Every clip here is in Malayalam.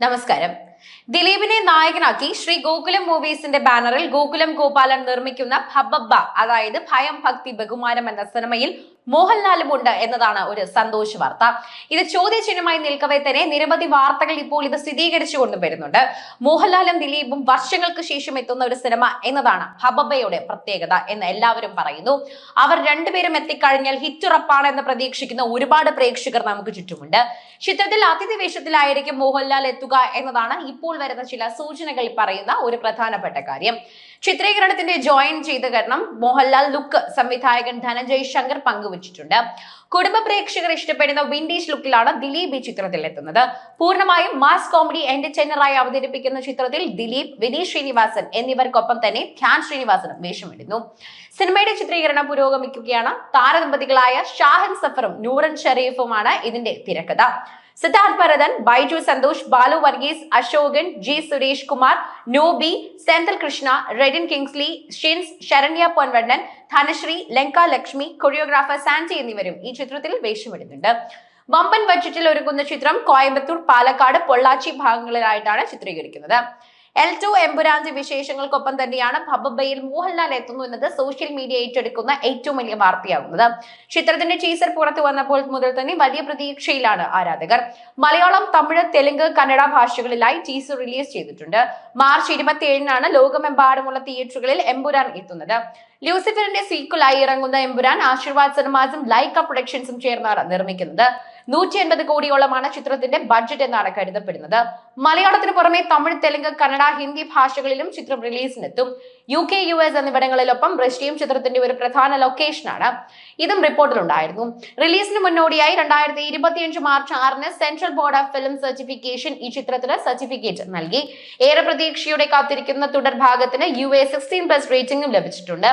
നമസ്കാരം. ദിലീപിനെ നായകനാക്കി ശ്രീ ഗോകുലം മൂവീസിന്റെ ബാനറിൽ ഗോകുലം ഗോപാലൻ നിർമ്മിക്കുന്ന ഭബബ്ബ അതായത് ഭയം ഭക്തി ബഹുമാനം എന്ന സിനിമയിൽ മോഹൻലാലും ഉണ്ട് എന്നതാണ് ഒരു സന്തോഷ വാർത്ത. ഇത് ചോദ്യചിഹ്നമായി നിൽക്കവെ തന്നെ നിരവധി വാർത്തകൾ ഇപ്പോൾ ഇത് സ്ഥിരീകരിച്ചു കൊണ്ടുവരുന്നുണ്ട് മോഹൻലാലും ദിലീപും വർഷങ്ങൾക്ക് ശേഷം എത്തുന്ന ഒരു സിനിമ എന്നതാണ് ഹബബയുടെ പ്രത്യേകത എന്ന് എല്ലാവരും പറയുന്നു. അവർ രണ്ടുപേരും എത്തിക്കഴിഞ്ഞാൽ ഹിറ്റ് ഉറപ്പാണ് എന്ന് പ്രതീക്ഷിക്കുന്ന ഒരുപാട് പ്രേക്ഷകർ നമുക്ക് ചുറ്റുമുണ്ട്. ചിത്രത്തിൽ അതിഥി വേഷത്തിലായിരിക്കും മോഹൻലാൽ എത്തുക എന്നതാണ് ഇപ്പോൾ വരുന്ന ചില സൂചനകൾ പറയുന്ന ഒരു പ്രധാനപ്പെട്ട കാര്യം. ചിത്രീകരണത്തിന്റെ ജോയിൻ ചെയ്ത കാരണം മോഹൻലാൽ ലുക്ക് സംവിധായകൻ ധനജയ് ശങ്കർ പങ്കുവച്ചിട്ടുണ്ട് കുടുംബ പ്രേക്ഷകർ ഇഷ്ടപ്പെടുന്ന വിൻഡേജ് ലുക്കിലാണ് ദിലീപ് ഈ ചിത്രത്തിൽ എത്തുന്നത്. പൂർണമായും മാസ് കോമഡി എന്റർടൈനറായി അവതരിപ്പിക്കുന്ന ചിത്രത്തിൽ ദിലീപ് വിനീത് ശ്രീനിവാസൻ എന്നിവർക്കൊപ്പം തന്നെ ധ്യാൻ ശ്രീനിവാസനും വേഷമിടുന്നു. സിനിമയുടെ ചിത്രീകരണം പുരോഗമിക്കുകയാണ്. താരദമ്പതികളായ ഷാഹിൻ സഫറും നൂറൻ ഷെറീഫുമാണ് ഇതിന്റെ തിരക്കഥ. Siddharth Bharathan Baiju Santhosh Balu Varghese Ashokan G Suresh Kumar Nobi Senthal Krishna Redin Kingsley Shins Saranya Ponvannan Dhanashree Lanka Lakshmi choreographer Sanji എന്നിവരും ഈ ചിത്രത്തിൽ വേഷമിടുന്നുണ്ട്. വമ്പൻ ബഡ്ജറ്റിൽ ഒരുങ്ങുന്ന ചിത്രം കോയമ്പത്തൂർ പാലക്കാട് പൊള്ളാച്ചി ഭാഗങ്ങളിലായിട്ടാണ് ചിത്രീകരിക്കുന്നത്. എൽ ടു എമ്പുരാന്റെ വിശേഷങ്ങൾക്കൊപ്പം തന്നെയാണ് ഭബബയിൽ മോഹൻലാൽ എത്തുന്നു എന്നത് സോഷ്യൽ മീഡിയ ഏറ്റെടുക്കുന്ന ഏറ്റവും വലിയ വാർത്തയാകുന്നത്. ചിത്രത്തിന്റെ ടീസർ പുറത്തു വന്നപ്പോൾ മുതൽ തന്നെ വലിയ പ്രതീക്ഷയിലാണ് ആരാധകർ. മലയാളം തമിഴ് തെലുങ്ക് കന്നഡ ഭാഷകളിലായി ടീസർ റിലീസ് ചെയ്തിട്ടുണ്ട്. മാർച്ച് ഇരുപത്തി ഏഴിനാണ് ലോകമെമ്പാടുമുള്ള തിയേറ്ററുകളിൽ എമ്പുരാൻ എത്തുന്നത്. ലൂസിഫറിന്റെ സീക്വലായി ഇറങ്ങുന്ന എമ്പുരാൻ ആശീർവാദ് സിനിമാസും ലൈക്ക പ്രൊഡക്ഷൻസും ചേർന്നാണ് നിർമ്മിക്കുന്നത്. നൂറ്റി എൺപത് കോടിയോളമാണ് ചിത്രത്തിന്റെ ബഡ്ജറ്റ് എന്നാണ് കരുതപ്പെടുന്നത്. മലയാളത്തിന് പുറമെ തമിഴ് തെലുങ്ക് കന്നഡ ഹിന്ദി ഭാഷകളിലും ചിത്രം റിലീസിനെത്തും യു കെ യു എസ് എന്നിവിടങ്ങളിലൊപ്പം റഷ്യയും ചിത്രത്തിന്റെ ഒരു പ്രധാന ലൊക്കേഷനാണ് ഇതും റിപ്പോർട്ടിലുണ്ടായിരുന്നു. റിലീസിന് മുന്നോടിയായി രണ്ടായിരത്തി ഇരുപത്തിയഞ്ച് മാർച്ച് ആറിന് Central Board of Film Certification ഈ ചിത്രത്തിന് സർട്ടിഫിക്കറ്റ് നൽകി. ഏറെ പ്രതീക്ഷയോടെ കാത്തിരിക്കുന്ന തുടർഭാഗത്തിന് യു എ സിക്സ്റ്റീൻ പ്ലസ് റേറ്റിംഗും ലഭിച്ചിട്ടുണ്ട്.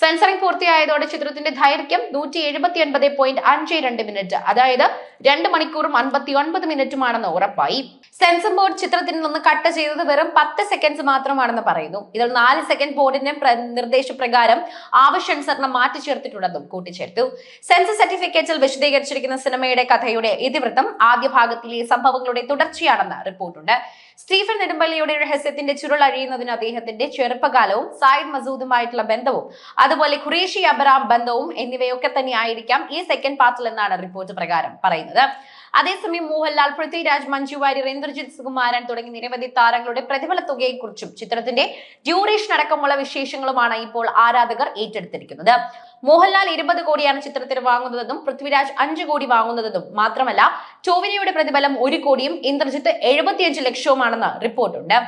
സെൻസറിംഗ് പൂർത്തിയായതോടെ ചിത്രത്തിന്റെ ദൈർഘ്യം നൂറ്റി എഴുപത്തി ഒൻപത് പോയിന്റ് അഞ്ച് രണ്ട് മിനിറ്റ് അതായത് രണ്ട് മണിക്കൂറും അൻപത്തി ഒൻപത് മിനിറ്റുമാണെന്ന് ഉറപ്പായി. സെൻസർ ബോർഡ് ചിത്രത്തിൽ നിന്ന് കട്ട് ചെയ്തത് വെറും പത്ത് സെക്കൻഡ്സ് മാത്രമാണെന്ന് പറയുന്നു. ഇതിൽ നാല് സെക്കൻഡ് ബോർഡിന്റെ നിർദ്ദേശപ്രകാരം ആവശ്യാനുസരണം മാറ്റി ചേർത്തിട്ടുണ്ടെന്നും കൂട്ടിച്ചേർത്തു. സെൻസർ സർട്ടിഫിക്കറ്റിൽ വിശദീകരിച്ചിരിക്കുന്ന സിനിമയുടെ കഥയുടെ ഇതിവൃത്തം ആദ്യ ഭാഗത്തിലെ സംഭവങ്ങളുടെ തുടർച്ചയാണെന്ന് റിപ്പോർട്ടുണ്ട്. സ്റ്റീഫൻ നെടുമ്പള്ളിയുടെ രഹസ്യത്തിന്റെ ചുരുൾ അഴിയുന്നതിന് അദ്ദേഹത്തിന്റെ ചെറുപ്പകാലവും സായിദ് മസൂദുമായിട്ടുള്ള ബന്ധവും അതുപോലെ ഖുറേഷി അബറാം ബന്ധവും എന്നിവയൊക്കെ തന്നെ ആയിരിക്കാം ഈ സെക്കൻഡ് പാർട്ടിൽ എന്നാണ് റിപ്പോർട്ട് പ്രകാരം പറയുന്നത്. അതേസമയം മോഹൻലാൽ പൃഥ്വിരാജ് മഞ്ജു വാര്യർ ഇന്ദ്രജിത് സുകുമാരൻ തുടങ്ങി നിരവധി താരങ്ങളുടെ പ്രതിഫല തുകയെക്കുറിച്ചും ചിത്രത്തിന്റെ ഡ്യൂറേഷൻ അടക്കമുള്ള വിശേഷങ്ങളുമാണ് ഇപ്പോൾ ആരാധകർ ഏറ്റെടുത്തിരിക്കുന്നത്. മോഹൻലാൽ ഇരുപത് കോടിയാണ് ചിത്രത്തിന് വാങ്ങുന്നതെന്നും പൃഥ്വിരാജ് അഞ്ച് കോടി വാങ്ങുന്നതെന്നും മാത്രമല്ല ടോവിനിയുടെ പ്രതിഫലം ഒരു കോടിയും ഇന്ദ്രജിത്ത് എഴുപത്തിയഞ്ച് ലക്ഷവുമാണെന്ന് റിപ്പോർട്ടുണ്ട്